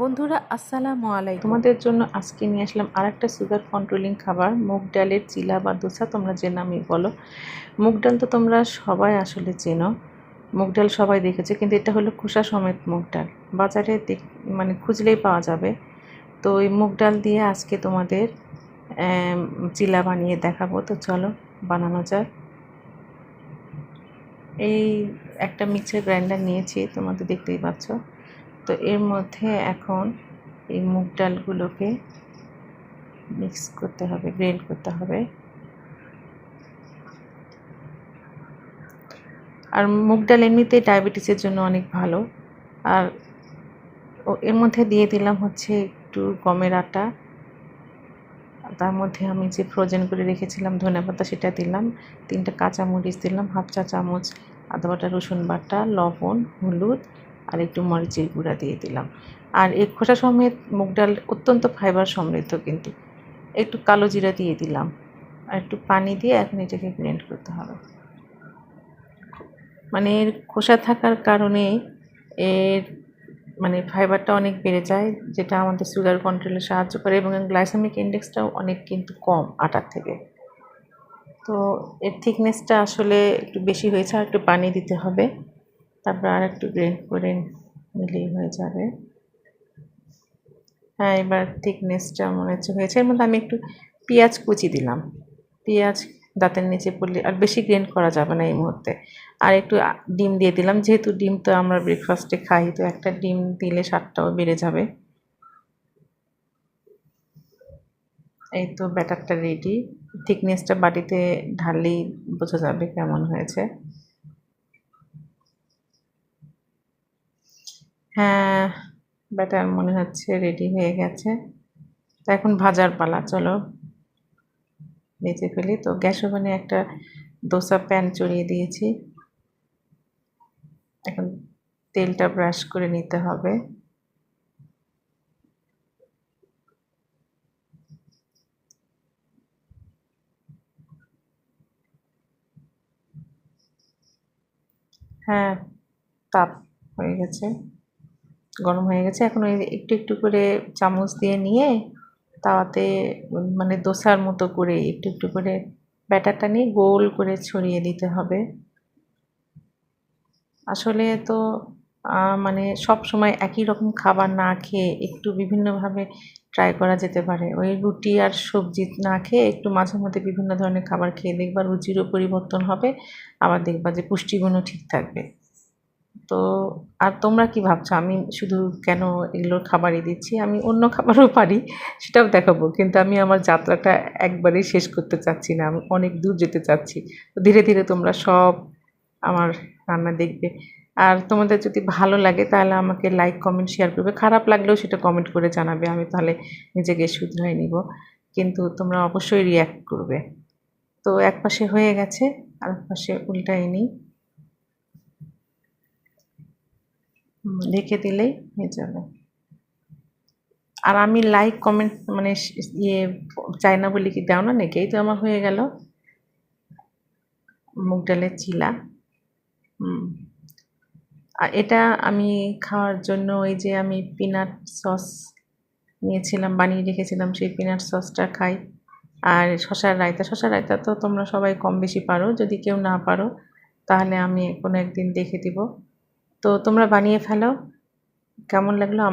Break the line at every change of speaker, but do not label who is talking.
বন্ধুরা, আসসালামু আলাইকুম।
তোমাদের জন্য আজকে নিয়ে আসলাম আর একটা সুগার কন্ট্রোলিং খাবার, মুগ ডালের চিলা বা দোসা, তোমরা যে নামই বলো। মুগ ডাল তো তোমরা সবাই আসলে চেনো, মুগ ডাল সবাই দেখেছে, কিন্তু এটা হলো খোসা সমেত মুগ ডাল। বাজারে মানে খুঁজলেই পাওয়া যাবে। তো ওই মুগ ডাল দিয়ে আজকে তোমাদের চিলা বানিয়ে দেখাবো। তো চলো, বানানো যাক। এই একটা মিক্সার গ্রাইন্ডার নিয়েছি তোমাদের দেখতেই পাচ্ছ। তো এর মধ্যে এখন এই মুগ ডালগুলোকে মিক্স করতে হবে গ্রেন্ড করতে হবে। আর মুগ ডাল এমনিতে ডায়াবেটিসের জন্য অনেক ভালো। আর এর মধ্যে দিয়ে দিলাম হচ্ছে একটু গমের আটা। তার মধ্যে আমি যে ফ্রোজেন করে রেখেছিলাম ধনেপাতা সেটা দিলাম, তিনটা কাঁচামরিচ দিলাম, হাফ চা চামচ আদা বাটা, রসুন বাটা, লবণ, হলুদ আর একটু মরিচের গুঁড়া দিয়ে দিলাম। আর এই খোসা সমেত মুগ ডাল অত্যন্ত ফাইবার সমৃদ্ধ কিন্তু। একটু কালো জিরা দিয়ে দিলাম। আর একটু পানি দিয়ে এখন এটাকে গ্রেন্ড করতে হবে। মানে এর খোসা থাকার কারণে এর মানে ফাইবারটা অনেক বেড়ে যায়, যেটা আমাদের সুগার কন্ট্রোলে সাহায্য করে এবং গ্লাইসেমিক ইন্ডেক্সটাও অনেক কিন্তু কম আটার থেকে। তো এর থিকনেসটা আসলে একটু বেশি হয়েছে, আর একটু পানি দিতে হবে। তারপর আর একটু গ্রেন্ড করে নিলেই হয়ে যাবে। হ্যাঁ এবার থিকনেসটা মনে হচ্ছে হয়েছে। এর মধ্যে আমি একটু পেঁয়াজ কুচি দিলাম। পেঁয়াজ দাঁতের নিচে পড়লে আর বেশি গ্রেন্ড করা যাবে না এই মুহূর্তে। আর একটু ডিম দিয়ে দিলাম। যেহেতু ডিম তো আমরা ব্রেকফাস্টে খাই, তো একটা ডিম দিলে স্বাদটাও বেড়ে যাবে। এই তো ব্যাটারটা রেডি থিকনেসটা বাটিতে ঢাললেই বোঝা যাবে কেমন হয়েছে। হ্যাঁ ব্যাটার মনে হচ্ছে রেডি হয়ে গেছে। তো এখন ভাজার পালা, চলো। ভেজে ফেলি তো, গ্যাস ওভেনে একটা দোসা প্যান চড়িয়ে দিয়েছি। এখন তেলটা ব্রাশ করে নিতে হবে। হ্যাঁ তাপ হয়ে গেছে। গরম হয়ে গেছে। এখন ওই একটু একটু করে চামচ দিয়ে নিয়ে তাওয়াতে মানে দোসার মতো করে একটু একটু করে ব্যাটারটা নিয়ে গোল করে ছড়িয়ে দিতে হবে। আসলে তো মানে সব সময় একই রকম খাবার না খেয়ে একটু বিভিন্নভাবে ট্রাই করা যেতে পারে। ওই রুটি আর সবজি না খেয়ে একটু মাঝে মধ্যে বিভিন্ন ধরনের খাবার খেয়ে দেখবা রুচিরও পরিবর্তন হবে। আবার দেখবা যে পুষ্টিগুণও ঠিক থাকবে। তো আর তোমরা কি ভাবছ? আমি শুধু কেন এগুলো খাবারই দিচ্ছি? আমি অন্য খাবারও পারি, সেটাও দেখাবো। কিন্তু আমি আমার যাত্রাটা একবারেই শেষ করতে চাচ্ছি না। আমি অনেক দূর যেতে চাচ্ছি। তো ধীরে ধীরে তোমরা সব আমার রান্না দেখবে। আর তোমাদের যদি ভালো লাগে, তাহলে আমাকে লাইক কমেন্ট শেয়ার করবে। খারাপ লাগলেও সেটা কমেন্ট করে জানাবে। আমি তাহলে নিজেকে শুধরাই নিব। কিন্তু তোমরা অবশ্যই রিয়্যাক্ট করবে। তো এক পাশে হয়ে গেছে আর এক পাশে উল্টাই নিই। রেখে দিলেই হয়ে যাবে। আর আমি লাইক কমেন্ট মানে ইয়ে চাই না বলে কি দাও না নাকি? এই তো আমার হয়ে গেল। মুগ ডালের চিলা। আর এটা আমি খাওয়ার জন্য ওই যে আমি পিনাট সস নিয়েছিলাম, বানিয়ে রেখেছিলাম, সেই পিনাট সসটা খাই। আর শশার রায়তা শশার রায়তা তো তোমরা সবাই কম বেশি পারো। যদি কেউ না পারো, তাহলে আমি কোনো একদিন দেখে দিব। তো তোমরা বানিয়ে ফেলো। কেমন লাগল আমাকে